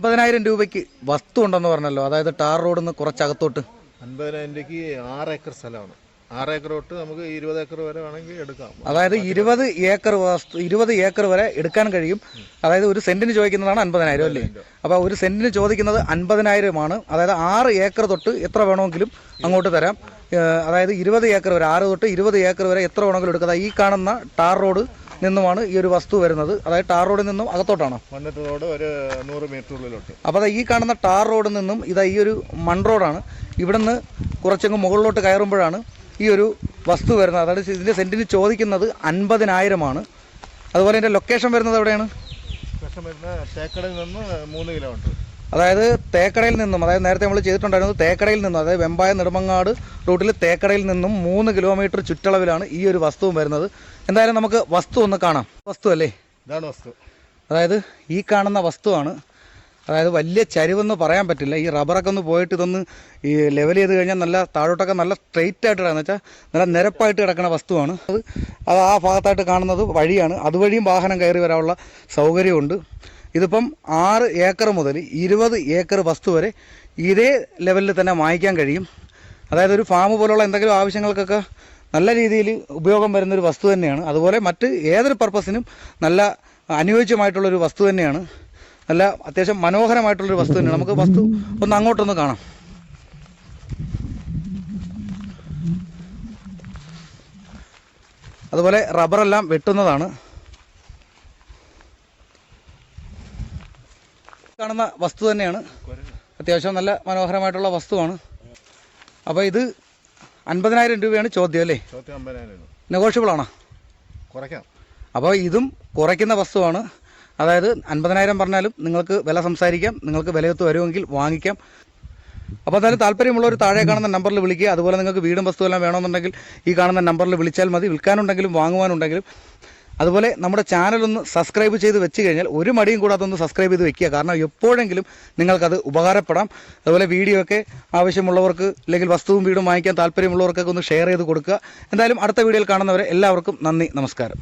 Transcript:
അൻപതിനായിരം രൂപയ്ക്ക് വസ്തു ഉണ്ടെന്ന് പറഞ്ഞല്ലോ. അതായത് ടാർ റോഡിൽ നിന്ന് കുറച്ചകത്തോട്ട്. അൻപതിനായിരം രൂപയ്ക്ക് ആറ് ഏക്കർ സ്ഥലമാണ്. ആറ് ഏക്കർ തൊട്ട് നമുക്ക് ഇരുപത് ഏക്കർ വരെ വേണമെങ്കിൽ എടുക്കാം. അതായത് ഇരുപത് ഏക്കർ വസ്തു ഇരുപത് ഏക്കർ വരെ എടുക്കാൻ കഴിയും. അതായത് ഒരു സെന്റിന് ചോദിക്കുന്നതാണ് അൻപതിനായിരം അല്ലേ? അപ്പോൾ ഒരു സെന്റിന് ചോദിക്കുന്നത് അൻപതിനായിരമാണ്. അതായത് ആറ് ഏക്കർ തൊട്ട് എത്ര വേണമെങ്കിലും അങ്ങോട്ട് തരാം. അതായത് ഇരുപത് ഏക്കർ വരെ ആറ് തൊട്ട് ഇരുപത് ഏക്കർ വരെ എത്ര വേണമെങ്കിലും എടുക്കാം. ഈ കാണുന്ന ടാർ റോഡ് നിന്നുമാണ് ഈ ഒരു വസ്തു വരുന്നത്. അതായത് ടാർ റോഡിൽ നിന്നും അകത്തോട്ടാണോ? മണ്ണത്ത് റോഡ് ഒരു നൂറ് മീറ്റർ ഉള്ളിലോട്ട്. അപ്പോൾ ഈ കാണുന്ന ടാർ റോഡിൽ നിന്നും ഇതാ ഈ ഒരു മൺ റോഡാണ്. ഇവിടുന്ന് കുറച്ചങ്ങ് മുകളിലോട്ട് കയറുമ്പോഴാണ് ഈ ഒരു വസ്തു വരുന്നത്. അതായത് ഇതിന്റെ സെന്റിന് ചോദിക്കുന്നത് അൻപതിനായിരമാണ്. അതുപോലെ ഇതിന്റെ ലൊക്കേഷൻ വരുന്നത് എവിടെയാണ്? തേക്കടയിൽ നിന്ന് മൂന്ന് കിലോമീറ്റർ അതായത് തേക്കടയിൽ നിന്നും അതായത് നേരത്തെ നമ്മൾ ചെയ്തിട്ടുണ്ടായിരുന്നത് തേക്കടയിൽ നിന്നും അതായത് വെമ്പായ നെടുമങ്ങാട് റൂട്ടിൽ തേക്കടയിൽ നിന്നും മൂന്ന് കിലോമീറ്റർ ചുറ്റളവിലാണ് ഈ ഒരു വസ്തുവും വരുന്നത്. എന്തായാലും നമുക്ക് വസ്തു ഒന്ന് കാണാം. വസ്തു അല്ലേ? ഇതാണ് വസ്തു. അതായത് ഈ കാണുന്ന വസ്തുവാണ്. അതായത് വലിയ ചരിവെന്ന് പറയാൻ പറ്റില്ല. ഈ റബ്ബറൊക്കെ ഒന്ന് പോയിട്ട് ഇതൊന്ന് ഈ ലെവൽ ചെയ്ത് കഴിഞ്ഞാൽ നല്ല താഴോട്ടൊക്കെ നല്ല സ്ട്രെയിറ്റ് ആയിട്ട് കിടക്കുന്ന വെച്ചാൽ നല്ല നിരപ്പായിട്ട് കിടക്കുന്ന വസ്തുവാണ്. അത് അത് ആ ഭാഗത്തായിട്ട് കാണുന്നത് വഴിയാണ്. അതുവഴിയും വാഹനം കയറി വരാനുള്ള സൗകര്യമുണ്ട്. ഇതിപ്പം ആറ് ഏക്കർ മുതൽ ഇരുപത് ഏക്കർ വസ്തു വരെ ഇതേ ലെവലിൽ തന്നെ വാങ്ങിക്കാൻ കഴിയും. അതായത് ഒരു ഫാം പോലുള്ള എന്തെങ്കിലും ആവശ്യങ്ങൾക്കൊക്കെ നല്ല രീതിയിൽ ഉപയോഗം വരുന്നൊരു വസ്തു തന്നെയാണ്. അതുപോലെ മറ്റ് ഏതൊരു പർപ്പസിനും നല്ല അനുയോജ്യമായിട്ടുള്ളൊരു വസ്തു തന്നെയാണ്. നല്ല അത്യാവശ്യം മനോഹരമായിട്ടുള്ളൊരു വസ്തു തന്നെയാണ്. നമുക്ക് വസ്തു ഒന്ന് അങ്ങോട്ടൊന്ന് കാണാം. അതുപോലെ റബ്ബറെല്ലാം വെട്ടുന്നതാണ്. കാണുന്ന വസ്തു തന്നെയാണ്. അത്യാവശ്യം നല്ല മനോഹരമായിട്ടുള്ള വസ്തുവാണ്. അപ്പോൾ ഇത് അൻപതിനായിരം രൂപയാണ് ചോദ്യം അല്ലേ? ചോദ്യം അമ്പതിനായിരം നെഗോഷ്യബിൾ ആണോ? കുറയ്ക്കാം. അപ്പോൾ ഇതും കുറയ്ക്കുന്ന വസ്തുവാണ്. അതായത് അൻപതിനായിരം പറഞ്ഞാലും നിങ്ങൾക്ക് വില സംസാരിക്കാം നിങ്ങൾക്ക് വിലയൊത്ത് വരുമെങ്കിൽ വാങ്ങിക്കാം. അപ്പോൾ എന്തായാലും താല്പര്യമുള്ളവർ താഴെ കാണുന്ന നമ്പറിൽ വിളിക്കുക. അതുപോലെ നിങ്ങൾക്ക് വീടും വസ്തുവെല്ലാം വേണമെന്നുണ്ടെങ്കിൽ ഈ കാണുന്ന നമ്പറിൽ വിളിച്ചാൽ മതി. വിൽക്കാനുണ്ടെങ്കിലും വാങ്ങുവാനുണ്ടെങ്കിലും അതുപോലെ നമ്മുടെ ചാനൽ ഒന്ന് സബ്സ്ക്രൈബ് ചെയ്ത് വെച്ച് കഴിഞ്ഞാൽ ഒരു മടിയും കൂടാതെ ഒന്ന് സബ്സ്ക്രൈബ് ചെയ്ത് വെക്കുക. കാരണം എപ്പോഴെങ്കിലും നിങ്ങൾക്കത് ഉപകാരപ്പെടാം. അതുപോലെ വീഡിയോ ഒക്കെ ആവശ്യമുള്ളവർക്ക് അല്ലെങ്കിൽ വസ്തുവും വീടും വാങ്ങിക്കാൻ താല്പര്യമുള്ളവർക്കൊക്കെ ഒന്ന് ഷെയർ ചെയ്ത് കൊടുക്കുക. എന്തായാലും അടുത്ത വീഡിയോയിൽ കാണുന്നവരെ എല്ലാവർക്കും നന്ദി നമസ്കാരം.